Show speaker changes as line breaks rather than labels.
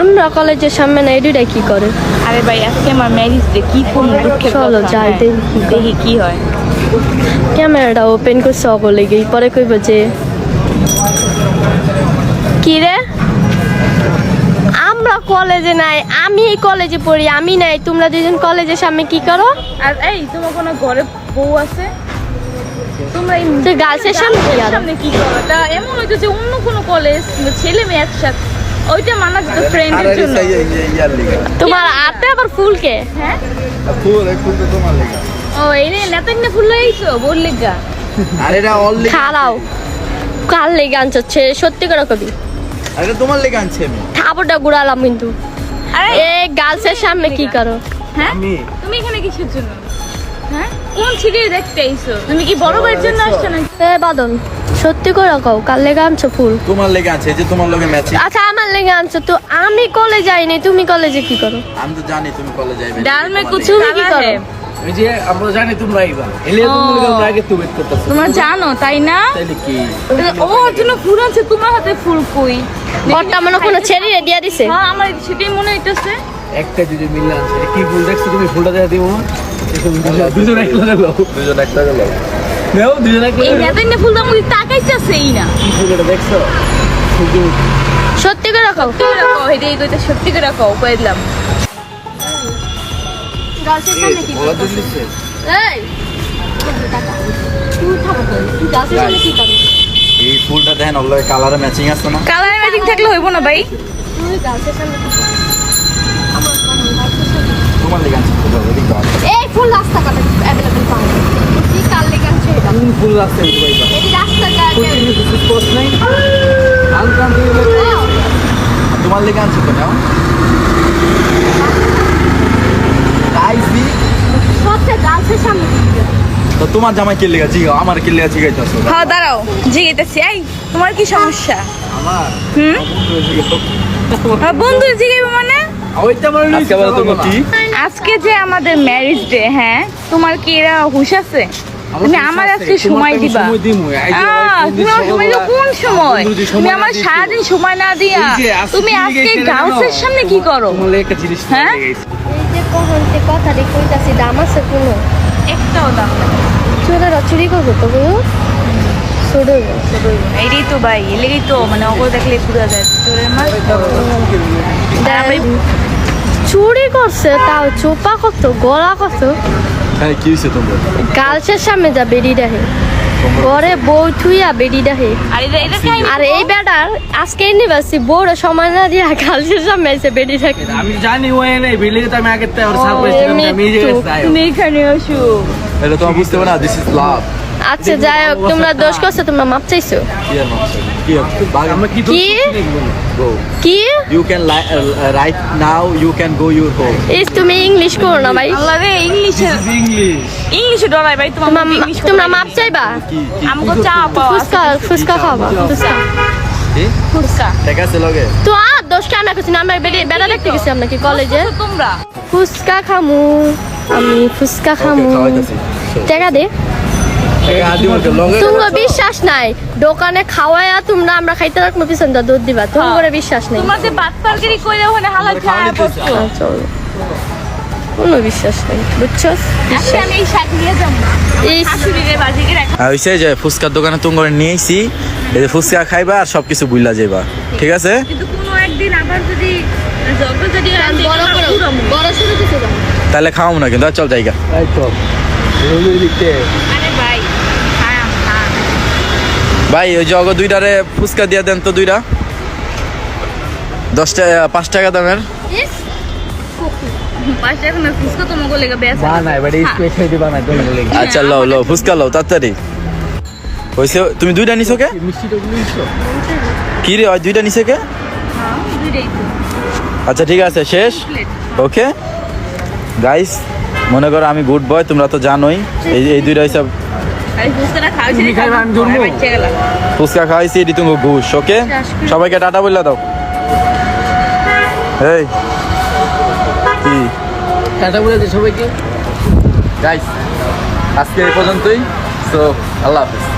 আমরা কলেজের সামনে না এডুটা কি করে
আরে ভাই আজকে আমার ম্যারেজ ডে কি দুঃখের
চলো। যাই
হ্যাঁ,
দেখি।
কি হয়
ক্যামেরাটা ওপেন করছে অগলে গিয়ে পরে কইব যে কি রে কলেজে নাই আমি এই কলেজে পড়ি আমি নাই তোমরা দুজন কলেজের সামনে কি করো?
আর এই তোমার কোনো ঘরে বউ আছে? তোমরা এই
গার্লসের সামনে কি আরও
সামনে কি করো? তা এমন হইতো যে অন্য কোনো কলেজ ছেলে মেয়ে একসাথে ওইটা মানা যেত ফ্রেন্ডের জন্য।
তোমার আবার
হ্যাঁ? ও এই ফুল বল লেগা।
আর এটা অলরেডি
খাড়াও কাল লেগে আনছো? ছে- সত্যি করে কবি।
আর তোমার লেগে আনছে আমি।
থাপড়টা গুড়ালাম কিন্তু।
আরে
এ গার্লসের সামনে কি করো?
হ্যাঁ?
আমি।
তুমি এখানে কিসের জন্য? হ্যাঁ? কোন ছিড়ে দেখতে আইছো? তুমি কি বড় ভাইয়ের জন্য আসছো না
এ বাদন সত্যি করে কও কাল লেগে আনছো ফুল?
তোমার লেগে আছে যে তোমার লগে ম্যাচিং
আচ্ছা আমার লেগে আনছো তো আমি কলেজ যাইনি তুমি কলেজে কি করো?
আমি তো জানি তুমি কলেজে যাবে
ডাল মে কুছ
কি করো?
এই যে আমরা জানি তোমরা আইবা। এলে
ও।
আমরা আগে তো ওয়েট করতেছো।
তোমরা জানো তাই না?
তাইলে কি?
ও জন্য ফুল আছে তোমার হাতে ফুল কই?
ঘরটা মনে কোনো ছেড়ে দিয়ে দিছে।
হ্যাঁ আমার সেটাই মনে হইতেছে।
একটা যদি মিললে এটা কি ফুল দেখছ তুমি ফুলটা দেখা দিবো দুজন একলা লাগল
দুজন একটা গেল
নেও দুজন একলা
এই নেতাইনে ফুল দাম তাকাইতেছেই না।
কি ফুল এটা দেখছ?
সত্যি করে কও।
সত্যি করে কও এটাই কইতে সত্যি করে কও কই দিলাম।
গার্লসের সামনে কি এই। তুই থাকো তুই গার্লসের সামনে কি করো
এই ফুলটা দেখেন ওগুলো কালারে ম্যাচিং আছে না?
কালার ম্যাচিং থাকলে হইব না ভাই।
তোমার লেগে দাও।
এই ফুল রাস্তা কাটে কি কাল লেগে এটা
কোন ফুল আছে আইবা
এই রাস্তা কাটে।
পোস্ট নাই। আনকাম দিয়ে
তোমার লেগে আনছে তো নাও।
সত্যি সামনে
তো তোমার জামাই কে লেগে জিগাও আমার কে লেগে জিগাইতেছো?
হ্যাঁ দাঁড়াও জিগাইতেছি এই তোমার কি সমস্যা?
আমার?
হুম? হ্যাঁ, বন্ধু জিগাইব মানে?
আজকে বলো তুমি কি?
আজকে যে আমাদের ম্যারেজ ডে হ্যাঁ তোমার কি এরা হুশ আছে? তুমি আমার আজকে সময় দিবা।
সময় দিমু এই যে
আহ,
ওই
তুমি আমার সময় দিবা কোন সময়? তুমি আমার সারাদিন সময় না দিয়া। তুমি আজকে? গার্লসের সামনে কি করো? হ্যাঁ?
এই যে কথা দিয়ে কইতাছি দাম আছে কোনো?
একটাও দাম না
চোরেরা চুরি করব তো বউ
এইটাই তো ভাই এলেই তো মানে অগর দেখলে পুরো যায় চোরের
চুরি করছে তাও চোপা কত গলা কত?
হ্যাঁ কি হয়েছে তোমার?
গার্লসের সামনে যা রিডাহে ডাহে ঘরে বউ থুইয়া বেডি দেখে
আর
এই বেটার আজকে ইউনিভার্সিটি বউর সময় না দিয়া গার্লসের সামনে এসে বেডি থাকে।
আমি জানি ওই নেই বিলি তো আমি আগে তো ওর দিলাম আমি
তুমি এখানে আসো।
এটা তো বুঝতে পারা দিস ইজ লাভ
আচ্ছা যাই হোক তোমরা দোষ করছ তোমরা মাপ চাইছো?
কি? কি?
আমরা কি?
কি? কি
you can right now you can go your home
is তুমি ইংলিশ করো না ভাই।
আল্লাহ রে ইংলিশে
ইংলিশ
ইংলিশে ডরাই ভাই তোমরা ইংলিশ
তোমরা মাপ চাইবা?
কি কি
চা পাও
ফুচকা ফুচকা খাওয়াবা ফুচকা।
কি? ঠিক আছে লগে।
তো আর দোষ কেন করছি না? আমরা বেড়ে বেড়া দেখতে গেছি আপনাকে কলেজে
তোমরা?
ফুচকা খামু। আমি ফুচকা খামু। টাকা দে। তোমার বিশ্বাস নাই। দোকানে খাওয়ায়া তোমরা আমরা খাইতে রাখব পিছন দা দুধ দিবা। তোমার বিশ্বাস নেই।
তোমার যে বাত পারগিরি কইরা ওখানে হালাল খাওয়া পড়ছো
চলো। কোনো বিশ্বাস নেই বুঝছ?
আমি এই শাক নিয়ে যাব
এই
শাশুড়িরে বাজিকে রাখা।
হইছে যে ফুচকার দোকানে তুমি করে নিয়ে আইছি এই যে ফুচকা খাইবা আর সবকিছু বুইলা যাইবা। ঠিক আছে?
কিন্তু কোনো একদিন আবার যদি জগ যদি
বড় বড় শুরু কিছু
তাহলে খাওয়াম না কিন্তু চল জায়গা।
তাই দিকে
হ্যাঁ হ্যাঁ
ভাই ওই জগ দুইটারে ফুচকা দিয়া দেন তো দুইটা। দশ টাকা পাঁচ টাকা দামের।
লেগে
আচ্ছা লও লও ফুচকা লও তাড়াতাড়ি। তুমি দুইটা নিছো কে?
মিষ্টিটা গুলিছো
কি রে ওই দুইটা নিছে কে? আচ্ছা ঠিক আছে শেষ। ওকে। গাইস মনে করো আমি গুড বয় তোমরা তো জানোই। এই এই দুইটা হিসাব ফুচকা খাওয়াইছি এটি তুমি ঘুষ ওকে? সবাইকে টাটা বললে দাও। এই কি?
টাটা বলে সবাইকে।
গাইস আজকে এই পর্যন্তই। তো আল্লাহ হাফিজ।